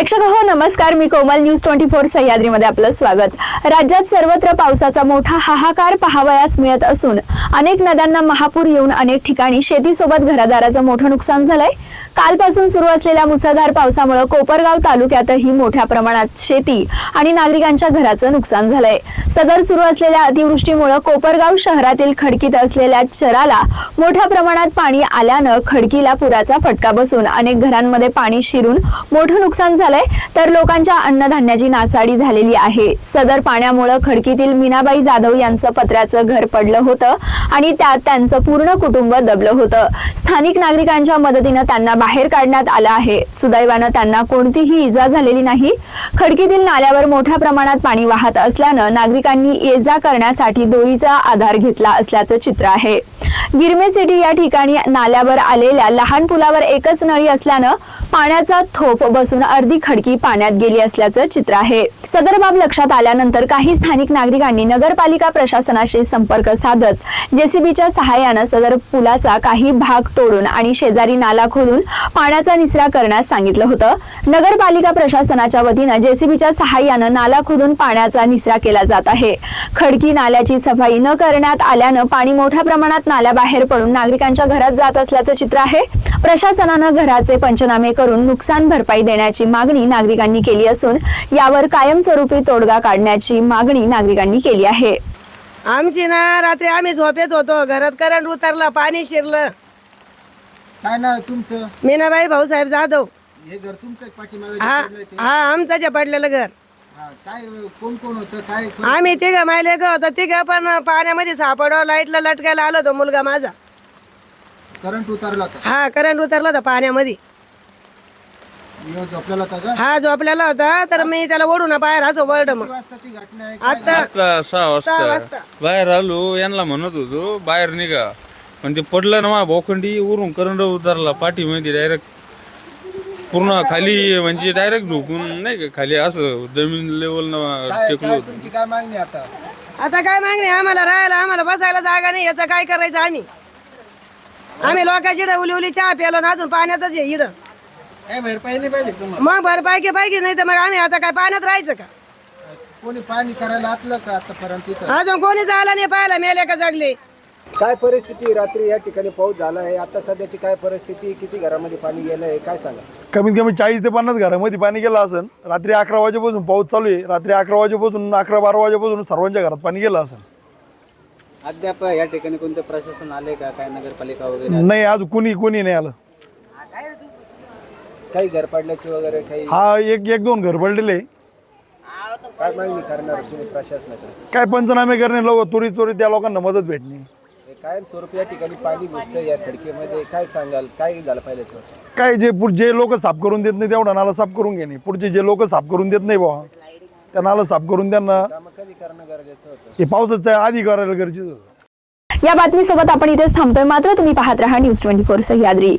प्रेक्षक हो नमस्कार. मी कोमल न्यूज ट्वेंटी फोर सह्याद्रीमध्ये आपलं स्वागत. राज्यात सर्वत्र पावसाचा मोठा हाहाकार पाहावयास मिळत असून अनेक नद्यांना महापूर येऊन अनेक ठिकाणी शेतीसोबत घरादाराचं मोठं नुकसान झालंय. कालपासून सुरू असलेल्या मुसळधार पावसामुळे कोपरगाव तालुक्यातही मोठ्या प्रमाणात शेती आणि नागरिकांच्या घराचं नुकसान झालंय. सदर सुरू असलेल्या अतिवृष्टीमुळे कोपरगाव शहरातील खडकीत असलेल्या चराला मोठ्या प्रमाणात पाणी आल्यानं खडकीला पुराचा फटका बसून अनेक घरांमध्ये पाणी शिरून मोठं नुकसान झालं झालंय तर लोकांच्या अन्नधान्याची नासाडी झालेली आहे. सदर पाण्यामुळे खडकीतील मीनाबाई जाधव यांचं पत्र्याचं घर पडलं होतं आणि त्यात त्यांचं पूर्ण कुटुंब दबलं होतं. स्थानिक नागरिकांच्या मदतीनं त्यांना बाहेर काढण्यात आलं आहे. सुदैवानं त्यांना कोणतीही इजा झालेली नाही. खडकीतील नाल्यावर मोठ्या प्रमाणात पाणी वाहत असल्यानं नागरिकांनी ये जा करण्यासाठी दोरीचा आधार घेतला असल्याचं चित्र आहे. गिरमे सिटी या ठिकाणी नाल्यावर आलेल्या लहान पुलावर एकच नळी असल्यानं पाण्याचा थोप बसून अर्धी खडकी पाण्यात गेली असल्याचं चित्र आहे. सदर बाब लक्षात आल्यानंतर काही स्थानिक नागरिकांनी नगरपालिका प्रशासनाशी संपर्क साधत जेसीबीच्या सहाय्यानं सदर पुलाचा काही भाग तोडून आणि शेजारी नाला खोदून पाण्याचा निचरा करण्यास सांगितलं होतं. नगरपालिका प्रशासनाच्या वतीनं जेसीबीच्या सहाय्यानं नाला खोदून पाण्याचा निचरा केला जात आहे. खडकी नाल्याची सफाई न करण्यात आल्यानं पाणी मोठ्या प्रमाणात नाल्याबाहेर पडून नागरिकांच्या घरात जात असल्याचं चित्र आहे. प्रशासनानं घराचे पंचनामे करून नुकसान भरपाई देण्याची मागणी नागरिकांनी केली असून यावर कायमस्वरूपी तोडगा काढण्याची मागणी नागरिकांनी केली आहे. आमची ना रात्री आम्ही झोपेत होतो. घरात करंट उतरलं पाणी शिरलं. काय नाव आहे तुमचं? मीनाबाई भाऊसाहेब जाधव. हे घर तुमचं आहे पाठीमागे हा जे पडलंय ते? हा आमचं जे पडलेलं घर. हा, काय कोण कोण होतं? काय आम्ही तिघ मायले ग होतं. तिघ पण पाण्यामध्ये सापडव लाईटला लटकायला आलो होतो मुलगा माझा. करंट उतरला होता. हा करंट उतरला होता पाण्यामध्ये. हा झोपलेला होता तर मी त्याला ओढून बाहेर असं वरड मग. किती वाजताची घटना आहे? आता आता सहा सहा वाजता? वाजता. बाहेर आलो यांना म्हणत होतो बाहेर निघा. पण ते पडलं ना मा भोखंडी वरून करंट उतरला पाठीमध्ये डायरेक्ट पूर्ण खाली म्हणजे डायरेक्ट झोपून नाही का खाली असं जमीन लेवल टेकलो काय होतो. तुमची काय मागणी आता? आता काय मागणी आम्हाला राहायला आम्हाला बसायला जागा नाही याचं काय करायचं आम्ही? आम्ही लोकांची इडं उली उली चहा प्यालो ना अजून पाण्यातच आहे इडं काय भरपाई नाही पाहिजे तुम्हाला? मग भरपाई की पाहिजे नाही तर मग आम्ही आता काय पाण्यात राहायचं का? कोणी पाणी करायला आतलं का आतापर्यंत इथं? अजून कोणीच आला नाही पाहायला मेले का जगले? काय परिस्थिती रात्री या ठिकाणी पाऊस झाला आहे. आता सध्याची काय परिस्थिती किती घरामध्ये पाणी गेलं आहे? काय सांगा? कमीत कमी चाळीस ते पन्नास घरामध्ये पाणी गेलं असेल रात्री अकरा वाजेपासून पाऊस चालू आहे. रात्री अकरा वाजेपासून अकरा बारा वाजेपासून सर्वांच्या घरात पाणी गेलं असेल. अद्याप या ठिकाणी कोणते प्रशासन आले का? काय नगरपालिका वगैरे नाही आज कुणी कुणी नाही आलं. काही घर पाडल्याची वगैरे काही हा एक एक दोन घर पडलेले. काय मागणी करणार तुम्ही प्रशासनाकडे? काय पंचनामे करणे लोक चोरी चोरी त्या लोकांना मदत भेटणे. हे कायम स्वरूपी या ठिकाणी पाणी घुसतं या खडकीमध्ये. काय सांगाल? काय झालं पाहिजे याच्यावर? काय जे पुढ जे लोक साफ करून देत नाही तेवढा नाला साफ करून घेणे. पुढचे जे लोक साफ करून देत नाही बुवा त्या नाला साफ करून त्यांना कामं कधी करणं गरजेचं होतं? हे पावसाच्या आधी करायला गरजेचं होतं. या बातमीसोबत आपण इथेच थांबतोय. मात्र तुम्ही पाहत राहा न्यूज ट्वेंटी फोर सह्याद्री